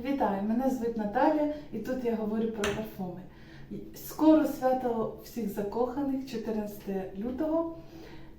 Вітаю! Мене звуть Наталя і тут я говорю про парфуми. Скоро свято всіх закоханих, 14 лютого.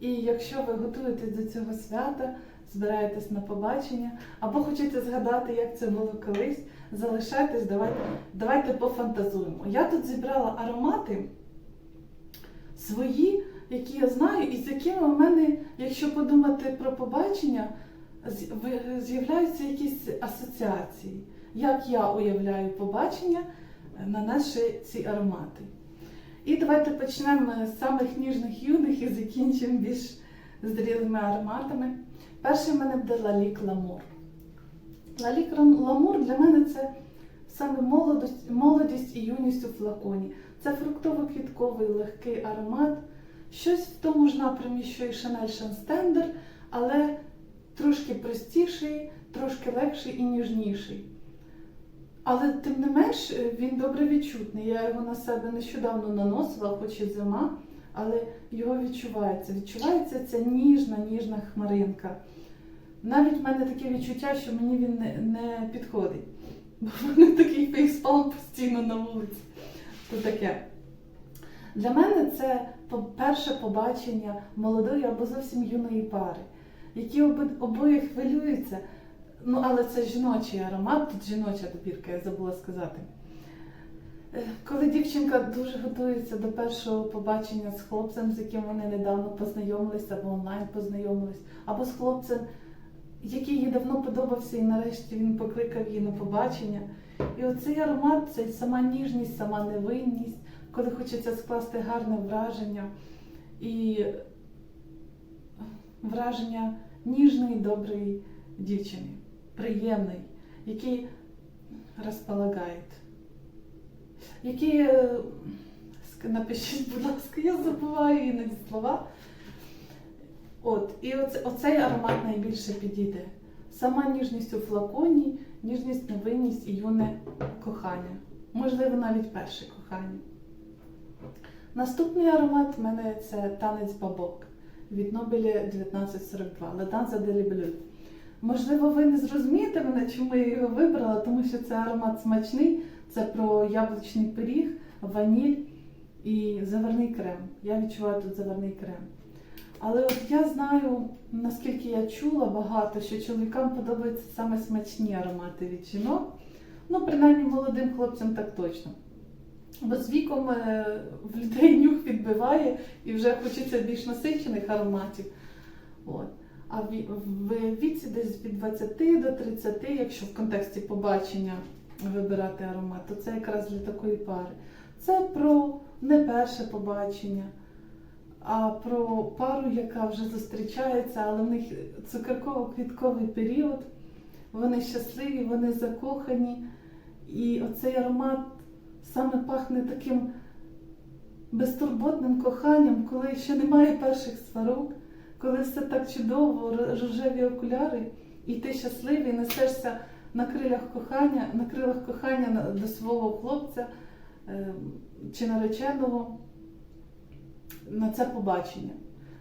І якщо ви готуєтесь до цього свята, збираєтесь на побачення або хочете згадати, як це було колись, залишайтесь, давайте, давайте пофантазуємо. Я тут зібрала аромати свої, які я знаю, і з якими у мене, якщо подумати про побачення, з'являються якісь асоціації. Як я уявляю побачення, е, нанесши ці аромати. І давайте почнемо з самих ніжних юних і закінчимо більш зрілими ароматами. Перший в мене буде Лалік Ламур. Лалік Ламур для мене це саме молодість, молодість і юність у флаконі. Це фруктово-квітковий легкий аромат. Щось в тому ж напрямі, що і Chanel Shanstender, але трошки простіший, трошки легший і ніжніший. Але тим не менш е, він добре відчутний. Я його на себе нещодавно наносила, хоч і зима, але його відчувається. Відчувається ця ніжна, ніжна хмаринка. Навіть в мене таке відчуття, що мені він не, не підходить. Бо в мене такий фейспалм постійно на вулиці. То таке. Для мене це перше побачення молодої або зовсім юної пари, які обоє хвилюються. Ну, але це жіночий аромат, тут жіноча добірка, я забула сказати. Е, Коли дівчинка дуже готується до першого побачення з хлопцем, з яким вони недавно познайомились, або онлайн познайомились, або з хлопцем, який їй давно подобався, і нарешті він покликав її на побачення. І оцей аромат це сама ніжність, сама невинність, коли хочеться скласти гарне враження і враження ніжної, доброї дівчини, приємний, який розполагає. Який, е, напишіть, будь ласка, я забуваю іноді слова. От, і оце, оцей аромат найбільше підійде. Сама ніжність у флаконі, ніжність, невинність і юне кохання. Можливо, навіть перше кохання. Його аромат в мене це танець бабок від Нобеля 1942 La Danza de Libleu. Можливо, ви не зрозумієте мене, чому я його вибрала, тому що це аромат смачний, це про яблучний пиріг, ваніль і заварний крем. Я відчуваю тут заварний крем. Але от я знаю, наскільки я чула багато, що чоловікам подобаються саме смачні аромати від жінок. Ну, принаймні молодим хлопцям так точно. Бо з віком е, в людей нюх відбиває і вже хочеться більш насичених ароматів. От. А в, віці десь від 20 до 30, якщо в контексті побачення вибирати аромат, то це якраз для такої пари. Це про не перше побачення, а про пару, яка вже зустрічається, але в них цукерково-квітковий період. Вони щасливі, вони закохані. І оцей аромат саме пахне таким безтурботним коханням, коли ще немає перших сварок, коли все так чудово, рожеві окуляри, і ти щасливий, несешся на крилях кохання, на крилах кохання до свого хлопця е, чи нареченого на це побачення,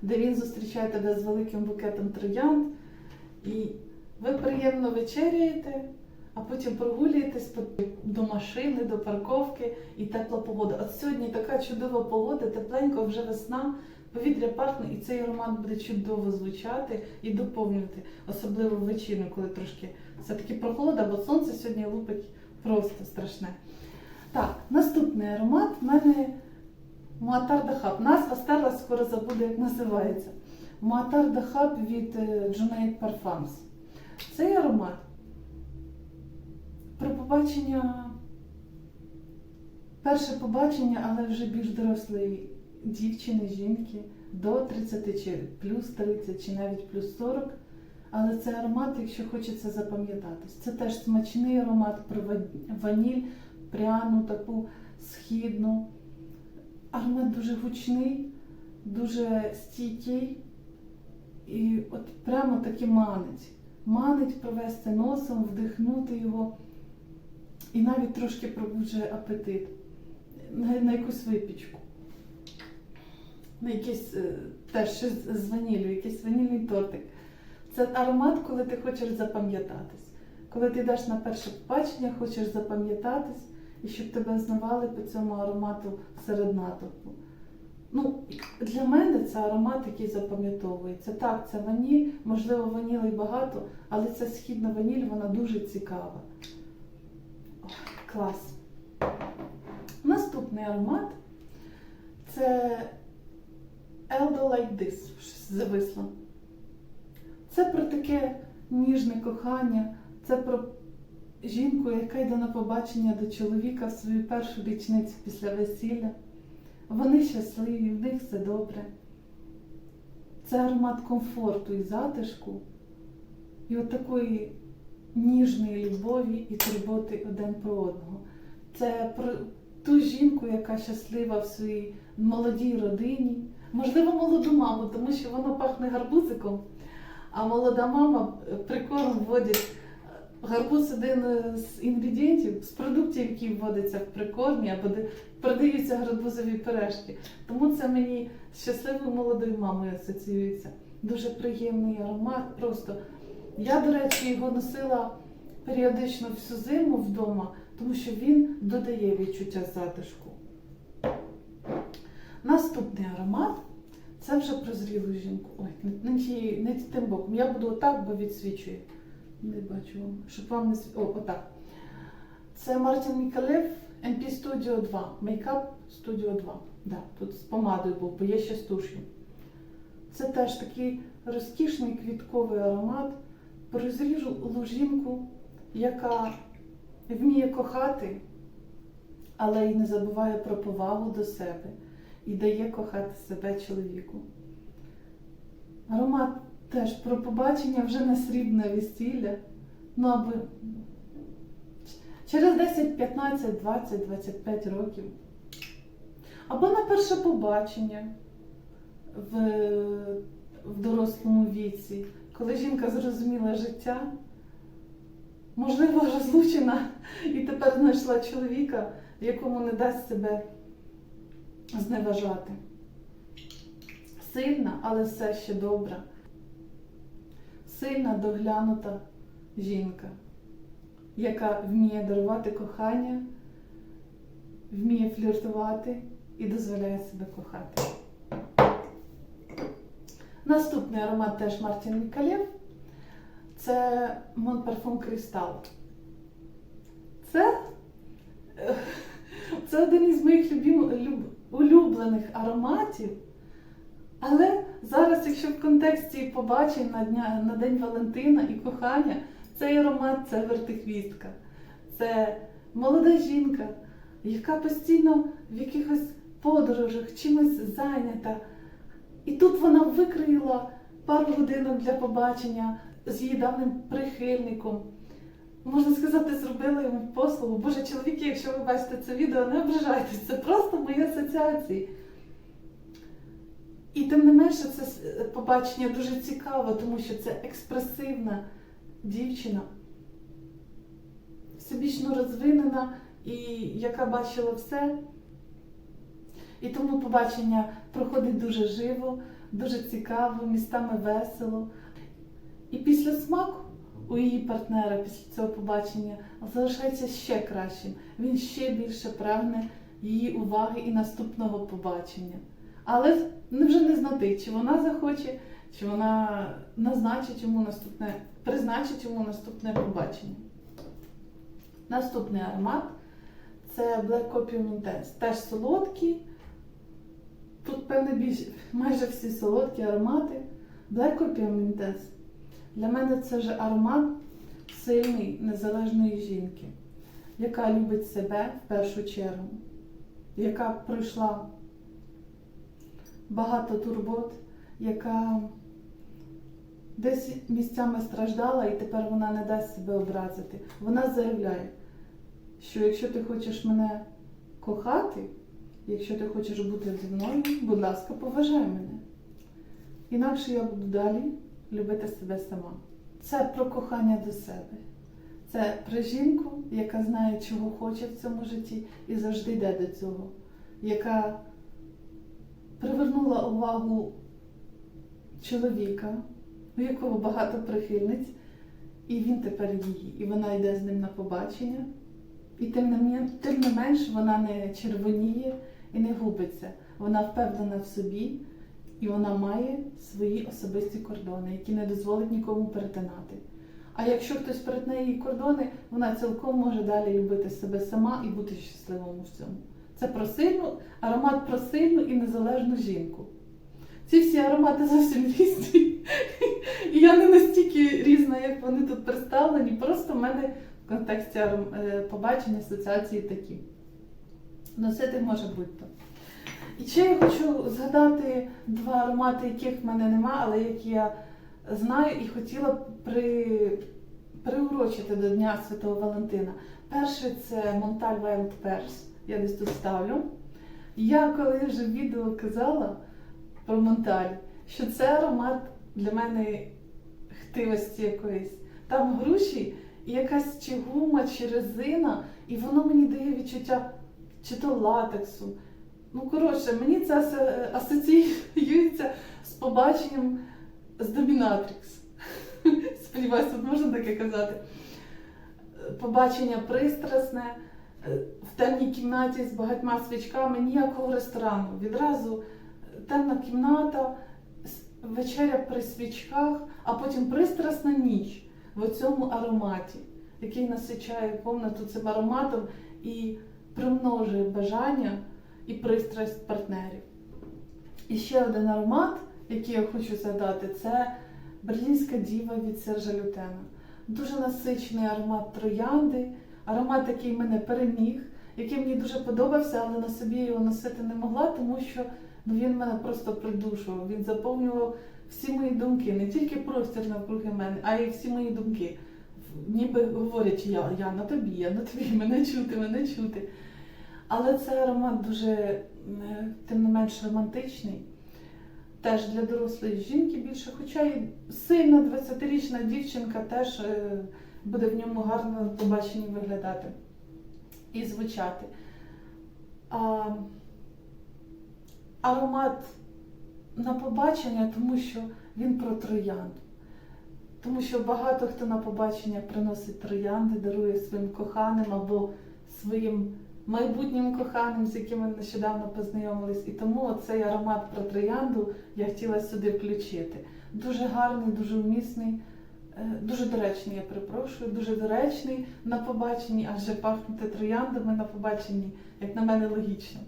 де він зустрічає тебе з великим букетом троянд, і ви приємно вечеряєте, а потім прогулюєтесь до машини, до парковки і тепла погода. От сьогодні така чудова погода, тепленько, вже весна, повітря пахне, і цей аромат буде чудово звучати і доповнювати, особливо ввечері, коли трошки все-таки прохолода, бо сонце сьогодні лупить просто страшне. Так, наступний аромат в мене Муатар Дахаб. Назва старла, скоро забуду, як називається. Муатар Дахаб від е, Junaid Parfums. Цей аромат про побачення, перше побачення, але вже більш дорослої дівчини, жінки до 30 чи плюс 30, чи навіть плюс 40. Але це аромат, якщо хочеться запам'ятатись. Це теж смачний аромат про ваніль, пряну, таку східну. Аромат дуже гучний, дуже стійкий. І от прямо таки манить. Манить провести носом, вдихнути його і навіть трошки пробуджує апетит на, на якусь випічку. На якийсь е, теж з ваніллю, якийсь ванільний тортик. Це аромат, коли ти хочеш запам'ятатись. коли ти йдеш на перше побачення, хочеш запам'ятатись і щоб тебе знавали по цьому аромату серед натовпу. Ну, для мене це аромат, який запам'ятовується. Так, це ваніль, можливо, ванілей багато, але ця східна ваніль, вона дуже цікава. Ой, клас. Наступний аромат це Eldo Like. Щось зависло. Це про таке ніжне кохання, це про жінку, яка йде на побачення до чоловіка в свою першу річницю після весілля. Вони щасливі, в них все добре. Це аромат комфорту і затишку, і от такої ніжної любові і турботи один про одного. Це про ту жінку, яка щаслива в своїй молодій родині, можливо, молоду маму, тому що воно пахне гарбузиком, а молода мама е, прикорм вводить гарбуз один з інгредієнтів, з продуктів, які вводяться в прикормі, або де продаються гарбузові пирешки. Тому це мені з щасливою молодою мамою асоціюється. Дуже приємний аромат. Просто я, до речі, його носила періодично всю зиму вдома, тому що він додає відчуття затишку. Наступний аромат це вже про зрілу жінку. Ой, не, не, не тим боком. Я буду отак, бо відсвічує. Не бачу, вам. щоб вам не сві- О, отак. Це Мартін Мікалев MP Studio 2. Makeup Studio 2. Да, тут з помадою був, бо є ще з туш'ю. Це теж такий розкішний квітковий аромат про зрілу жінку, яка вміє кохати, але й не забуває про повагу до себе і дає кохати себе чоловіку. Аромат теж про побачення вже на срібне весілля. Ну, аби через 10, 15, 20, 25 років. Або на перше побачення в, в дорослому віці, коли жінка зрозуміла життя, можливо, розлучена і тепер знайшла чоловіка, якому не дасть себе зневажати. Сильна, але все ще добра. Сильна, доглянута жінка, яка вміє дарувати кохання, вміє фліртувати і дозволяє себе кохати. Наступний аромат теж Мартін Мікалєв. Це Parfum Cristal. Це, е, це один із моїх любім, люб, улюблених ароматів. Але зараз, якщо в контексті побачень на, дня, на День Валентина і кохання, цей аромат це вертихвістка. Це молода жінка, яка постійно в якихось подорожах чимось зайнята. І тут вона викроїла пару годинок для побачення з її давним прихильником. Можна сказати, зробила йому послугу. Боже, чоловіки, якщо ви бачите це відео, не ображайтесь, це просто мої асоціації. І тим не менше, це побачення дуже цікаво, тому що це експресивна дівчина, всебічно розвинена і яка бачила все. І тому побачення проходить дуже живо, дуже цікаво, містами весело. І після смаку у її партнера після цього побачення залишається ще кращим. Він ще більше прагне її уваги і наступного побачення. Але вже не знати, чи вона захоче, чи вона назначить йому наступне, призначить йому наступне побачення. Наступний аромат це Black Opium Intense. Теж солодкий. Тут, певне, більш, майже всі солодкі аромати. Black Opium Intense. Для мене це вже аромат сильної, незалежної жінки, яка любить себе в першу чергу, яка пройшла багато турбот, яка десь місцями страждала і тепер вона не дасть себе образити. Вона заявляє, що якщо ти хочеш мене кохати, якщо ти хочеш бути зі мною, будь ласка, поважай мене. Інакше я буду далі любити себе сама. Це про кохання до себе. Це про жінку, яка знає, чого хоче в цьому житті і завжди йде до цього, яка привернула увагу чоловіка, у якого багато прихильниць, і він тепер її. І вона йде з ним на побачення. І тим не, менш вона не червоніє і не губиться. Вона впевнена в собі, і вона має свої особисті кордони, які не дозволить нікому перетинати. А якщо хтось перетне її кордони, вона цілком може далі любити себе сама і бути щасливою в цьому. Це про сильну, аромат про сильну і незалежну жінку. Ці всі аромати зовсім різні. І я не настільки різна, як вони тут представлені. Просто в мене в контексті е, побачення асоціації такі. Носити може будь-то. І ще я хочу згадати два аромати, яких в мене нема, але які я знаю і хотіла при... приурочити до Дня Святого Валентина. Перший це Монталь Wild Pears. Я десь тут ставлю. Я коли вже відео казала про Монталь, що це аромат для мене хтивості якоїсь. Там груші і якась чи гума, чи резина, і воно мені дає відчуття чи то латексу. Ну, коротше, мені це асоціюється з побаченням з Домінатрікс. Сподіваюсь, тут можна таке казати. Побачення пристрасне е, в темній кімнаті з багатьма свічками, ніякого ресторану. Відразу темна кімната, вечеря при свічках, а потім пристрасна ніч в цьому ароматі, який насичає комнату цим ароматом і примножує бажання і пристрасть партнерів. І ще один аромат, який я хочу згадати, це Берлінська діва від Сержа Лютена. Дуже насичений аромат троянди, аромат, який мене переміг, який мені дуже подобався, але на собі його носити не могла, тому що ну, він мене просто придушував. Він заповнював всі мої думки, не тільки простір навкруги мене, а й всі мої думки. Ніби говорячи, я, я на тобі, я на тобі, мене чути, мене чути. Але цей аромат дуже, е, тим не менш, романтичний. Теж для дорослої жінки більше, хоча і сильна 20-річна дівчинка теж е, буде в ньому гарно на побаченні виглядати і звучати. А, аромат на побачення, тому що він про троянду. Тому що багато хто на побачення приносить троянди, дарує своїм коханим або своїм майбутнім коханим, з яким ми нещодавно познайомились. І тому цей аромат про троянду я хотіла сюди включити. Дуже гарний, дуже вмісний, е, дуже доречний, я перепрошую, дуже доречний на побаченні, адже пахнути трояндами на побаченні, як на мене, логічно.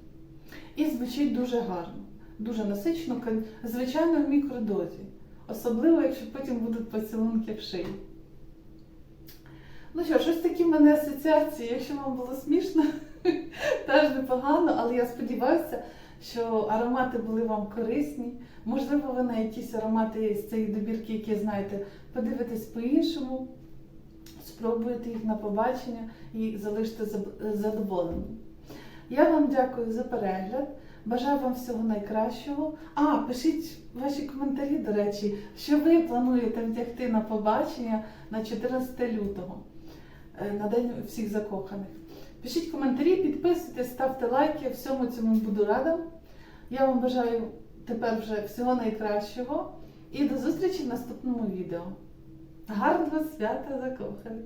І звучить дуже гарно, дуже насичено, звичайно, в мікродозі. Особливо, якщо потім будуть поцілунки в шиї. Ну що, щось такі в мене асоціації. Якщо вам було смішно, теж непогано, але я сподіваюся, що аромати були вам корисні. Можливо, ви на якісь аромати з цієї добірки, які знаєте, подивитесь по-іншому, спробуєте їх на побачення і залишите заб- задоволеним. Я вам дякую за перегляд. Бажаю вам всього найкращого. А, пишіть ваші коментарі, до речі, що ви плануєте вдягти на побачення на 14 лютого, е, на День всіх закоханих. Пишіть коментарі, підписуйтесь, ставте лайки, всьому цьому буду рада. Я вам бажаю тепер вже всього найкращого і до зустрічі в наступному відео. Гарного свята закоханих!